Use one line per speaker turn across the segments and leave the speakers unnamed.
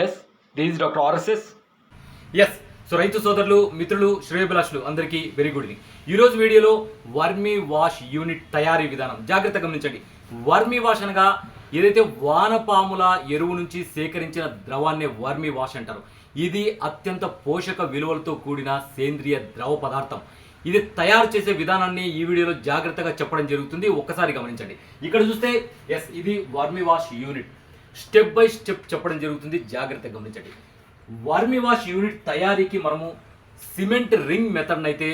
Yes this doctor RSS
yes so రైతు సోదరులు మిత్రులు శ్రేయభిలాషులు అందరికీ వెరీ గుడ్ ఈవినింగ్ ఈ వీడియోలో వర్మీ వాష్ యూనిట్ తయారీ విధానం. జాగ్రత్త గమనించండి. వర్మీ వాష్ అనగా ఏదైతే వానపాముల ఎరువు నుంచి సేకరించిన ద్రవాన్ని వర్మీ వాష్ అంటారు. ఇది అత్యంత పోషక విలువలతో కూడిన సేంద్రియ ద్రవ పదార్థం. ఇది తయారు చేసే విధానాన్ని ఈ వీడియోలో జాగ్రత్తగా చెప్పడం జరుగుతుంది. ఒక్కసారి గమనించండి. ఇక్కడ చూస్తే ఎస్ ఇది vermiwash unit. Step by step చెప్పడం జరుగుతుంది. జాగ్రత్తగా గమనించండి. వర్మి వాష్ యూనిట్ తయారీకి మనము సిమెంట్ రింగ్ మెథడ్ అయితే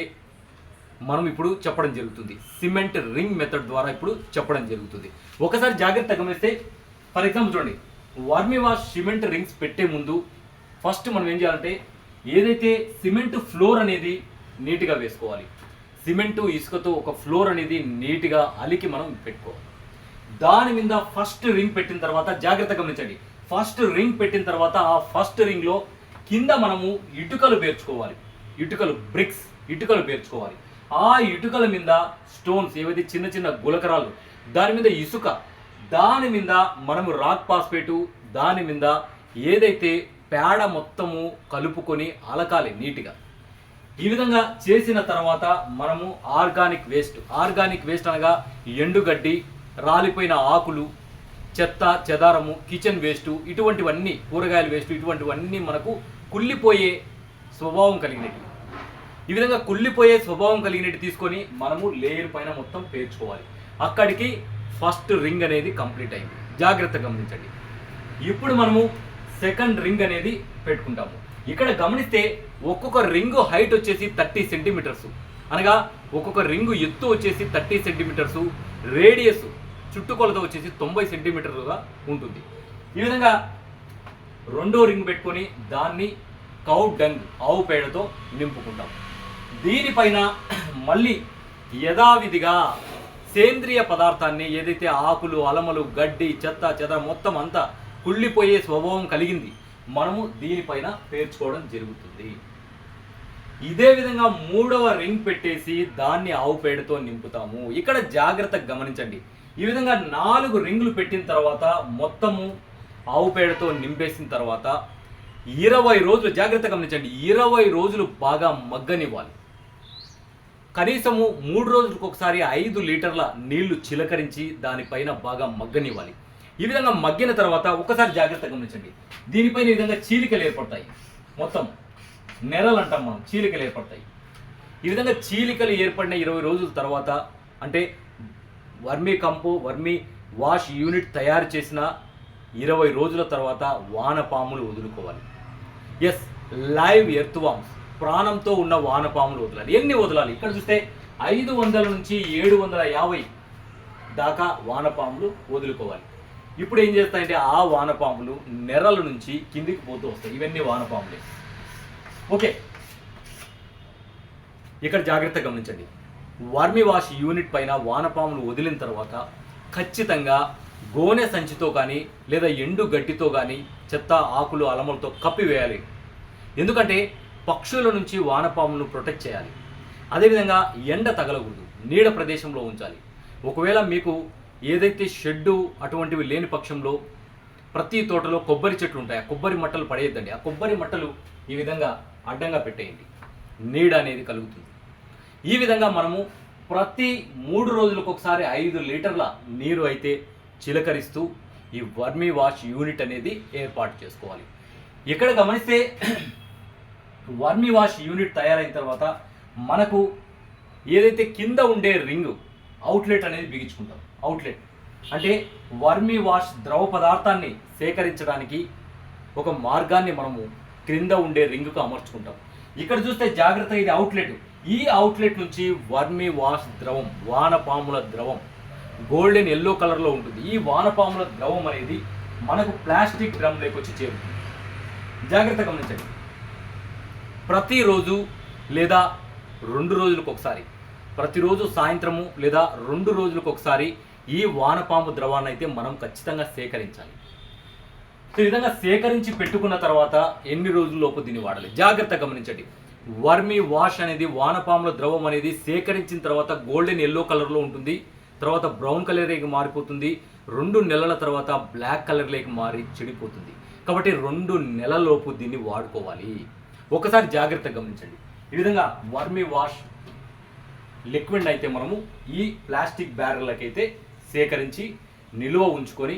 మనం ఇప్పుడు చెప్పడం జరుగుతుంది. సిమెంట్ రింగ్ మెథడ్ ద్వారా ఇప్పుడు చెప్పడం జరుగుతుంది. ఒకసారి జాగ్రత్తగా గమనిస్తే ఫర్ ఎగ్జాంపుల్ చూడండి. వర్మి వాష్ సిమెంట్ రింగ్స్ పెట్టే ముందు ఫస్ట్ మనం ఏం చేయాలంటే ఏదైతే సిమెంట్ ఫ్లోర్ అనేది నీట్గా వేసుకోవాలి సిమెంటు ఇసుకతో ఒక ఫ్లోర్ అనేది నీట్గా అలికి మనం పెట్టుకోవాలి. దాని మీద ఫస్ట్ రింగ్ పెట్టిన తర్వాత జాగ్రత్త గమనించండి. ఫస్ట్ రింగ్ పెట్టిన తర్వాత ఆ ఫస్ట్ రింగ్లో కింద మనము ఇటుకలు పేర్చుకోవాలి. ఇటుకలు బ్రిక్స్ ఇటుకలు పేర్చుకోవాలి. ఆ ఇటుకల మీద స్టోన్స్ ఏవైతే చిన్న చిన్న గులకరాలు దాని మీద ఇసుక దాని మీద మనము రాక్ పాస్పేటు దాని మీద ఏదైతే పేడ మొత్తము కలుపుకొని అలకాలి నీట్గా. ఈ విధంగా చేసిన తర్వాత మనము ఆర్గానిక్ వేస్ట్ ఆర్గానిక్ వేస్ట్ అనగా ఎండుగడ్డి రాలిపోయిన ఆకులు చెత్త చెదారము కిచెన్ వేస్టు ఇటువంటివన్నీ కూరగాయల వేస్ట్ ఇటువంటివన్నీ మనకు కుళ్ళిపోయే స్వభావం కలిగినవి. ఈ విధంగా కుళ్ళిపోయే స్వభావం కలిగినట్టు తీసుకొని మనము లేయర్ పైన మొత్తం పేర్చుకోవాలి. అక్కడికి ఫస్ట్ రింగ్ అనేది కంప్లీట్ అయింది. జాగ్రత్త గమనించండి. ఇప్పుడు మనము సెకండ్ రింగ్ అనేది పెట్టుకుంటాము. ఇక్కడ గమనిస్తే ఒక్కొక్క రింగ్ హైట్ వచ్చేసి థర్టీ సెంటీమీటర్స్ అనగా ఒక్కొక్క రింగు ఎత్తు వచ్చేసి థర్టీ సెంటీమీటర్స్ రేడియస్ చుట్టుకొలత వచ్చేసి తొంభై సెంటీమీటర్లుగా ఉంటుంది. ఈ విధంగా రెండో రింగ్ పెట్టుకొని దాన్ని కౌ డంగ్ ఆవు పేడతో నింపుకుంటాం. దీనిపైన మళ్ళీ యథావిధిగా సేంద్రియ పదార్థాన్ని ఏదైతే ఆకులు అలమలు గడ్డి చెత్త చెద మొత్తం అంతా కుళ్ళిపోయే స్వభావం కలిగింది మనము దీనిపైన పేర్చుకోవడం జరుగుతుంది. ఇదే విధంగా మూడవ రింగ్ పెట్టేసి దాన్ని ఆవు పేడతో నింపుతాము. ఇక్కడ జాగ్రత్తగా గమనించండి. ఈ విధంగా నాలుగు రింగులు పెట్టిన తర్వాత మొత్తము ఆవు పేడతో నింపేసిన తర్వాత ఇరవై రోజులు జాగ్రత్తగా గమనించండి. ఇరవై రోజులు బాగా మగ్గనివ్వాలి. కనీసము మూడు రోజులకు ఒకసారి ఐదు లీటర్ల నీళ్ళు చిలకరించి దానిపైన బాగా మగ్గనివ్వాలి. ఈ విధంగా మగ్గిన తర్వాత ఒకసారి జాగ్రత్తగా గమనించండి. దీనిపైన ఈ విధంగా చీలికలు ఏర్పడతాయి. మొత్తం నెరలు అంటాం మనం చీలికలు ఏర్పడతాయి. ఈ విధంగా చీలికలు ఏర్పడిన ఇరవై రోజుల తర్వాత అంటే వర్మీ కంపు వర్మీ వాష్ యూనిట్ తయారు చేసిన ఇరవై రోజుల తర్వాత వానపాములు వదులుకోవాలి. ఎస్ లైవ్ ఎర్త్వామ్స్ ప్రాణంతో ఉన్న వానపాములు వదలాలి. ఎన్ని వదలాలి? ఇక్కడ చూస్తే ఐదు వందల నుంచి ఏడు వందల యాభై దాకా వానపాములు వదులుకోవాలి. ఇప్పుడు ఏం చేస్తాయంటే ఆ వానపాములు నెరల నుంచి కిందికి పోతూ వస్తాయి. ఇవన్నీ వానపాములే. ఓకే ఇక్కడ జాగ్రత్త గమనించండి. వర్మి వాష్ యూనిట్ పైన వానపాములు వదిలిన తర్వాత ఖచ్చితంగా గోనె సంచితో కానీ లేదా ఎండు గడ్డితో కానీ చెత్త ఆకులు అలమలతో కప్పివేయాలి ఎందుకంటే పక్షుల నుంచి వానపాములను ప్రొటెక్ట్ చేయాలి. అదేవిధంగా ఎండ తగలకూడదు. నీడ ప్రదేశంలో ఉంచాలి. ఒకవేళ మీకు ఏదైతే షెడ్డు అటువంటివి లేని పక్షంలో ప్రతి తోటలో కొబ్బరి చెట్లు ఉంటాయి. ఆ కొబ్బరి మట్టలు పడేయద్దండి. ఆ కొబ్బరి మట్టలు ఈ విధంగా అడ్డంగా పెట్టేయండి. నీడ అనేది కలుగుతుంది. ఈ విధంగా మనము ప్రతి మూడు రోజులకు ఒకసారి ఐదు లీటర్ల నీరు అయితే చిలకరిస్తూ ఈ వర్మీ వాష్ యూనిట్ అనేది ఏర్పాటు చేసుకోవాలి. ఇక్కడ గమనిస్తే వర్మీ వాష్ యూనిట్ తయారైన తర్వాత మనకు ఏదైతే కింద ఉండే రింగ్ అవుట్లెట్ అనేది బిగించుకుంటాం. అవుట్లెట్ అంటే వర్మీ వాష్ ద్రవ పదార్థాన్ని సేకరించడానికి ఒక మార్గాన్ని మనము క్రింద ఉండే రింగుకు అమర్చుకుంటాం. ఇక్కడ చూస్తే జాగ్రత్త ఇది అవుట్లెట్. ఈ అవుట్లెట్ నుంచి వర్మి వాష్ ద్రవం వానపాముల ద్రవం గోల్డెన్ ఎల్లో కలర్లో ఉంటుంది. ఈ వానపాముల ద్రవం అనేది మనకు ప్లాస్టిక్ డ్రమ్లోకి వచ్చి చేరుతుంది. జాగ్రత్త గమనించండి. ప్రతిరోజు లేదా రెండు రోజులకు ఒకసారి ప్రతిరోజు సాయంత్రము లేదా రెండు రోజులకు ఒకసారి ఈ వానపాము ద్రవాన్ని అయితే మనం ఖచ్చితంగా సేకరించాలి. ఈ విధంగా సేకరించి పెట్టుకున్న తర్వాత ఎన్ని రోజుల్లోపు దీన్ని వాడాలి? జాగ్రత్త గమనించండి. వర్మి వాష్ అనేది వానపాముల ద్రవం అనేది సేకరించిన తర్వాత గోల్డెన్ ఎల్లో కలర్లో ఉంటుంది. తర్వాత బ్రౌన్ కలర్లోకి మారిపోతుంది. రెండు నెలల తర్వాత బ్లాక్ కలర్లోకి మారి చెడిపోతుంది. కాబట్టి రెండు నెలలోపు దీన్ని వాడుకోవాలి. ఒకసారి జాగ్రత్తగా గమనించండి. ఈ విధంగా వర్మి వాష్ లిక్విడ్ అయితే మనము ఈ ప్లాస్టిక్ బ్యారెల్లకైతే సేకరించి నిల్వ ఉంచుకొని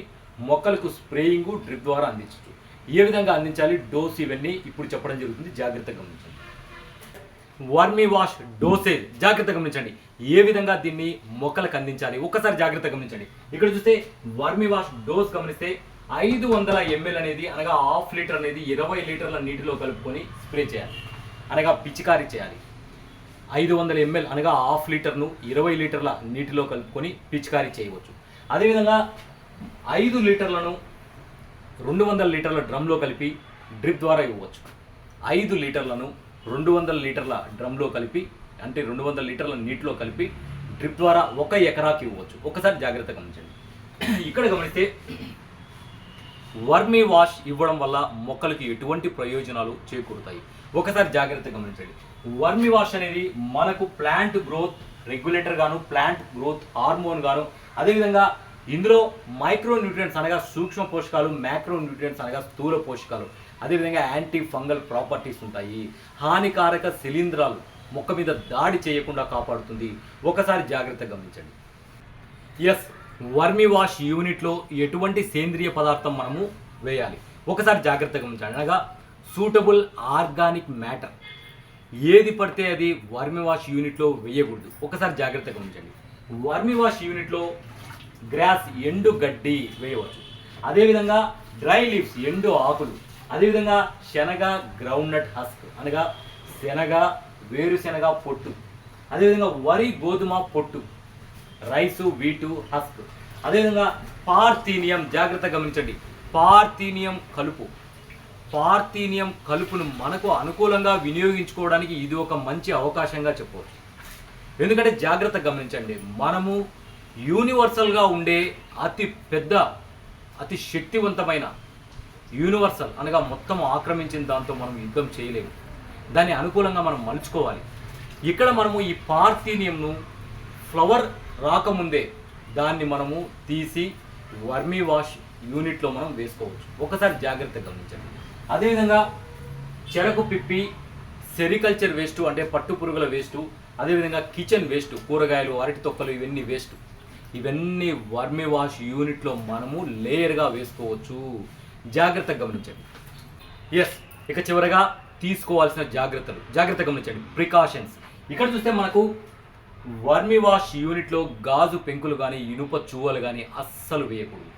మొక్కలకు స్ప్రేయింగ్ డ్రిప్ ద్వారా అందించవచ్చు ఏ విధంగా అందించాలి? డోస్ ఇవన్నీ ఇప్పుడు చెప్పడం జరుగుతుంది. జాగ్రత్తగా గమనించండి. వర్మీ వాష్ డోసేజ్ జాగ్రత్తగా గమనించండి. ఏ విధంగా దీన్ని మొక్కలకు అందించాలి? ఒక్కసారి జాగ్రత్తగా గమనించండి. ఇక్కడ చూస్తే వర్మీ వాష్ డోస్ గమనిస్తే ఐదు వందల ఎంఎల్ అనేది అనగా హాఫ్ లీటర్ అనేది ఇరవై లీటర్ల నీటిలో కలుపుకొని స్ప్రే చేయాలి. అనగా పిచికారీ చేయాలి. ఐదు వందల ఎంఎల్ అనగా హాఫ్ లీటర్ను ఇరవై లీటర్ల నీటిలో కలుపుకొని పిచికారీ చేయవచ్చు. అదేవిధంగా ఐదు లీటర్లను రెండు వందల లీటర్ల డ్రమ్లో కలిపి డ్రిప్ ద్వారా ఇవ్వచ్చు ఐదు లీటర్లను రెండు వందల లీటర్ల డ్రమ్లో కలిపి అంటే రెండు వందల లీటర్ల నీటిలో కలిపి డ్రిప్ ద్వారా ఒక ఎకరాకి ఇవ్వచ్చు. ఒకసారి జాగ్రత్త గమనించండి. ఇక్కడ గమనిస్తే వర్మీ వాష్ ఇవ్వడం వల్ల మొక్కలకి ఎటువంటి ప్రయోజనాలు చేకూరుతాయి? ఒకసారి జాగ్రత్త గమనించండి. వర్మీ వాష్ అనేది మనకు ప్లాంట్ గ్రోత్ రెగ్యులేటర్ గాను ప్లాంట్ గ్రోత్ హార్మోన్ గాను అదేవిధంగా ఇందులో మైక్రో న్యూట్రియంట్స్ అనగా సూక్ష్మ పోషకాలు మ్యాక్రో న్యూట్రియంట్స్ అనగా స్థూల పోషకాలు. అదేవిధంగా యాంటీ ఫంగల్ ప్రాపర్టీస్ ఉంటాయి. హానికారక శిలీంధ్రాలు మొక్క మీద దాడి చేయకుండా కాపాడుతుంది. ఒకసారి జాగ్రత్త గమనించండి. ఎస్ వర్మి వాష్ యూనిట్లో ఎటువంటి సేంద్రియ పదార్థం మనము వేయాలి? ఒకసారి జాగ్రత్త గమనించండి. అనగా సూటబుల్ ఆర్గానిక్ మ్యాటర్ ఏది పడితే అది వర్మి వాష్ యూనిట్లో వేయకూడదు. ఒకసారి జాగ్రత్త గమనించండి. వర్మి వాష్ యూనిట్లో గ్రాస్ ఎండు గడ్డి వేయవచ్చు. అదేవిధంగా డ్రై లీవ్స్ ఎండు ఆకులు. అదేవిధంగా శనగ గ్రౌండ్నట్ హస్క్ అనగా శనగ వేరుశనగ పొట్టు. అదేవిధంగా వరి గోధుమ పొట్టు రైసు వీటు హస్క్. అదేవిధంగా పార్థీనియం జాగ్రత్త గమనించండి. పార్థీనియం కలుపు. పార్థీనియం కలుపును మనకు అనుకూలంగా వినియోగించుకోవడానికి ఇది ఒక మంచి అవకాశంగా చెప్పవచ్చు. ఎందుకంటే జాగ్రత్త గమనించండి. మనము యూనివర్సల్గా ఉండే అతి పెద్ద అతి శక్తివంతమైన యూనివర్సల్ అనగా మొత్తం ఆక్రమించిన దాంతో మనం యుద్ధం చేయలేము. దాన్ని అనుకూలంగా మనం మలుచుకోవాలి. ఇక్కడ మనము ఈ పార్థీనియంను ఫ్లవర్ రాకముందే దాన్ని మనము తీసి వర్మీ వాష్ యూనిట్లో మనం వేసుకోవచ్చు. ఒకసారి జాగ్రత్తగా గమనించండి. అదేవిధంగా చెరకు పిప్పి సెరికల్చర్ వేస్ట్ అంటే పట్టు పురుగుల వేస్ట్ అదేవిధంగా కిచెన్ వేస్ట్ కూరగాయలు అరటి తొక్కలు ఇవన్నీ వేస్ట్. ఇవన్నీ వర్మి వాష్ యూనిట్లో మనము లేయర్గా వేసుకోవచ్చు. జాగ్రత్తగా గమనించండి. ఎస్ ఇక చివరగా తీసుకోవాల్సిన జాగ్రత్తలు. జాగ్రత్తగా గమనించండి. ప్రికాషన్స్ ఇక్కడ చూస్తే మనకు వర్మి వాష్ యూనిట్లో గాజు పెంకులు కానీ ఇనుప చూవలు కానీ అస్సలు వేయకూడదు.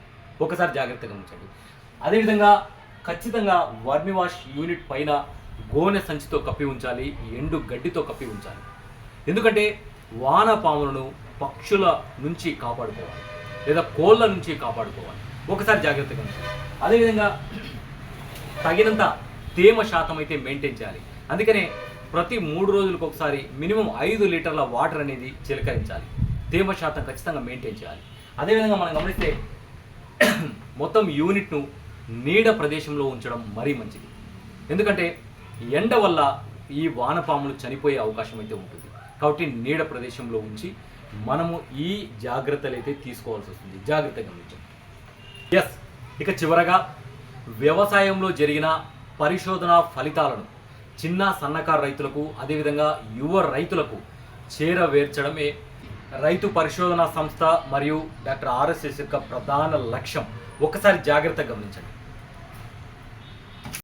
ఒకసారి జాగ్రత్త గమనించండి. అదేవిధంగా ఖచ్చితంగా వర్మి వాష్ యూనిట్ పైన గోనె సంచితో కప్పి ఉంచాలి ఎండు గడ్డితో కప్పి ఉంచాలి. ఎందుకంటే వానపాములను పక్షుల నుంచి కాపాడుకోవాలి లేదా కోళ్ళ నుంచి కాపాడుకోవాలి. ఒకసారి జాగ్రత్తగా ఉంచాలి అదేవిధంగా తగినంత తేమ శాతం అయితే మెయింటైన్ చేయాలి. అందుకనే ప్రతి మూడు రోజులకు ఒకసారి మినిమం ఐదు లీటర్ల వాటర్ అనేది చిలకరించాలి. తేమ శాతం ఖచ్చితంగా మెయింటైన్ చేయాలి. అదేవిధంగా మనం గమనిస్తే మొత్తం యూనిట్ను నీడ ప్రదేశంలో ఉంచడం మరీ మంచిది. ఎందుకంటే ఎండ వల్ల ఈ వానపాములు చనిపోయే అవకాశం అయితే ఉంటుంది. కాబట్టి నీడ ప్రదేశంలో ఉంచి మనము ఈ జాగ్రత్తలు అయితే తీసుకోవాల్సి వస్తుంది. జాగ్రత్తగా గమనించండి. ఎస్ ఇక చివరగా వ్యవసాయంలో జరిగిన పరిశోధన ఫలితాలను చిన్న సన్నకారు రైతులకు అదేవిధంగా యువ రైతులకు చేరవేర్చడమే రైతు పరిశోధన సంస్థ మరియు డాక్టర్ ఆర్ఎస్ఎస్ యొక్క ప్రధాన లక్ష్యం. ఒకసారి జాగ్రత్తగా గమనించండి.